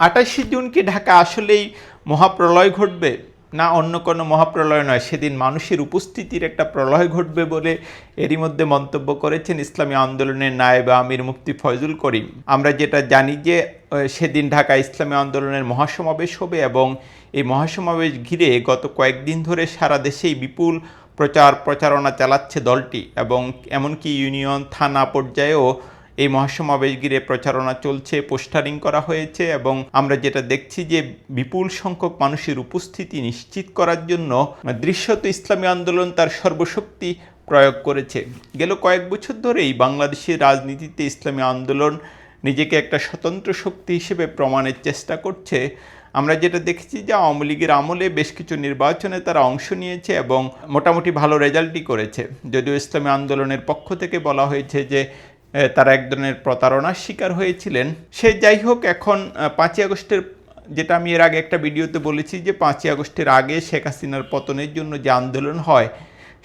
আটাশে June কি ঢাকা আসলেই মহাপ্রলয় ঘটবে? না, অন্য কোনো মহাপ্রলয় নয়। সেদিন মানুষের উপস্থিতির একটা প্রলয় ঘটবে বলে এরই মধ্যে মন্তব্য করেছেন ইসলামী আন্দোলনের নায়েব আমির মুফতি ফয়জুল করিম। আমরা যেটা জানি যে সেদিন ঢাকা ইসলামী আন্দোলনের মহাসমাবেশ হবে এবং এই মহাসমাবেশ ঘিরে গত কয়েকদিন ধরে সারা দেশেই বিপুল প্রচার প্রচারণা চালাচ্ছে দলটি এবং এমনকি ইউনিয়ন, থানা পর্যায়েও এই মহাসমাবেশ ঘিরে প্রচারণা চলছে, পোস্টারিং করা হয়েছে এবং আমরা যেটা দেখছি যে বিপুল সংখ্যক মানুষের উপস্থিতি নিশ্চিত করার জন্য দৃশ্যত ইসলামী আন্দোলন তার সর্বশক্তি প্রয়োগ করেছে। গেল কয়েক বছর ধরেই বাংলাদেশের রাজনীতিতে ইসলামী আন্দোলন নিজেকে একটা স্বতন্ত্র শক্তি হিসেবে প্রমাণের চেষ্টা করছে। আমরা যেটা দেখেছি যে আওয়ামী লীগের আমলে বেশ কিছু নির্বাচনে তারা অংশ নিয়েছে এবং মোটামুটি ভালো রেজাল্টই করেছে। যদিও ইসলামী আন্দোলনের পক্ষ থেকে বলা হয়েছে যে তারা এক ধরনের প্রতারণার শিকার হয়েছিলেন। সে যাই হোক, এখন পাঁচই আগস্টের, যেটা আমি এর আগে একটা ভিডিওতে বলেছি যে, পাঁচই আগস্টের আগে শেখ হাসিনার পতনের জন্য যে আন্দোলন হয়,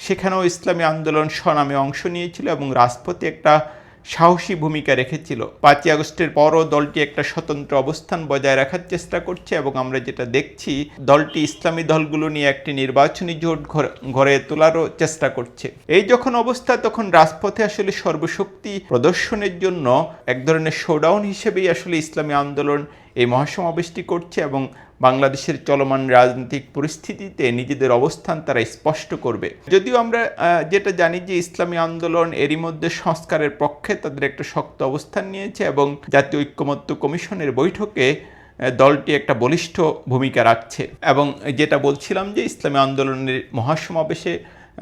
সেখানেও ইসলামী আন্দোলন স্বনামে অংশ নিয়েছিল এবং রাজপথে একটা সাহসী ভূমিকা রেখেছিল। পাঁচই আগস্টের পরও দলটি একটা স্বতন্ত্র অবস্থান বজায় রাখার চেষ্টা করছে এবং আমরা যেটা দেখছি, দলটি ইসলামী দলগুলো নিয়ে একটি নির্বাচনী জোট ঘরে তোলারও চেষ্টা করছে। এই যখন অবস্থা, তখন রাজপথে আসলে সর্বশক্তি প্রদর্শনের জন্য এক ধরনের শোডাউন হিসেবেই আসলে ইসলামী আন্দোলন এই মহাসমাবেশটি করছে এবং বাংলাদেশের চলমান রাজনৈতিক পরিস্থিতিতে নিজেদের অবস্থান তারা স্পষ্ট করবে। যদিও আমরা যেটা জানি যে ইসলামী আন্দোলন এরই মধ্যে সংস্কারের পক্ষে তাদের একটা শক্ত অবস্থান নিয়েছে এবং জাতীয় ঐক্যমত্য কমিশনের বৈঠকে দলটি একটা বলিষ্ঠ ভূমিকা রাখছে এবং যেটা বলছিলাম যে ইসলামী আন্দোলনের মহাসমাবেশে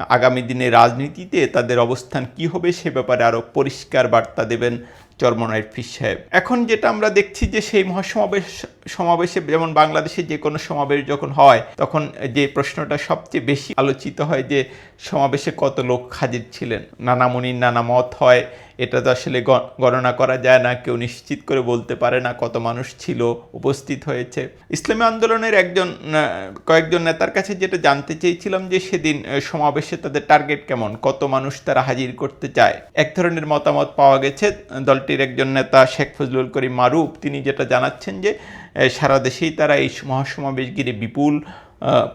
আগামী দিনে রাজনীতিতে তাদের অবস্থান কি হবে সে ব্যাপারে আরও পরিষ্কার বার্তা দেবেন চরমনায় ফিস সাহেব। এখন যেটা আমরা দেখছি যে সেই মহাসমাবেশ, সমাবেশে যেমন বাংলাদেশে যে কোনো সমাবেশ যখন হয়, তখন যে প্রশ্নটা সবচেয়ে বেশি আলোচিত হয় যে সমাবেশে কত লোক হাজির ছিলেন? নানা মুনির নানা মত হয়, এটা তো আসলে গণনা করা যায় না, কেউ নিশ্চিত করে বলতে পারে না কত মানুষ ছিল, উপস্থিত হয়েছে। ইসলামী আন্দোলনের একজন কয়েকজন নেতার কাছে যেটা জানতে চেয়েছিলাম যে সেদিন সমাবেশে তাদের টার্গেট কেমন? কত মানুষ তারা হাজির করতে চায়? এক ধরনের মতামত পাওয়া গেছে দলটির একজন নেতা শেখ ফজলুল করিম মারুফ, তিনি যেটা জানাচ্ছেন যে সারা দেশেই তারা এই মহাসমাবেশ ঘিরে বিপুল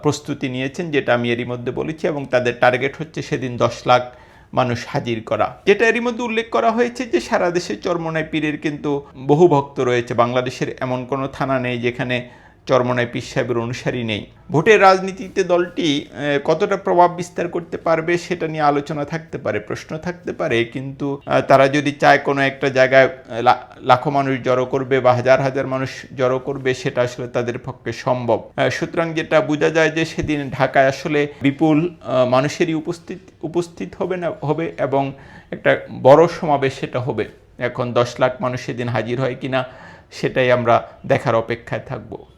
প্রস্তুতি নিয়েছেন, যেটা আমি এরই মধ্যে বলেছি, এবং তাদের টার্গেট হচ্ছে সেদিন দশ লাখ মানুষ হাজির করা। যেটা এরই মধ্যে উল্লেখ করা হয়েছে যে, সারা দেশে চরমনায় পীরের কিন্তু বহু ভক্ত রয়েছে। বাংলাদেশের এমন কোনো থানা নেই যেখানে চরমনায় পীর সাহেবের অনুসারী নেই। ভোটের রাজনীতিতে দলটি কতটা প্রভাব বিস্তার করতে পারবে সেটা নিয়ে আলোচনা থাকতে পারে, প্রশ্ন থাকতে পারে, কিন্তু তারা যদি চায় কোনো একটা জায়গায় লাখো মানুষ জড়ো করবে বা হাজার হাজার মানুষ জড়ো করবে, সেটা আসলে তাদের পক্ষে সম্ভব। সুতরাং যেটা বোঝা যায় যে সেদিন ঢাকায় আসলে বিপুল মানুষেরই উপস্থিত উপস্থিত হবে না, হবে এবং একটা বড় সমাবেশ সেটা হবে। এখন দশ লাখ মানুষ সেদিন হাজির হয় কিনা, সেটাই আমরা দেখার অপেক্ষায় থাকব।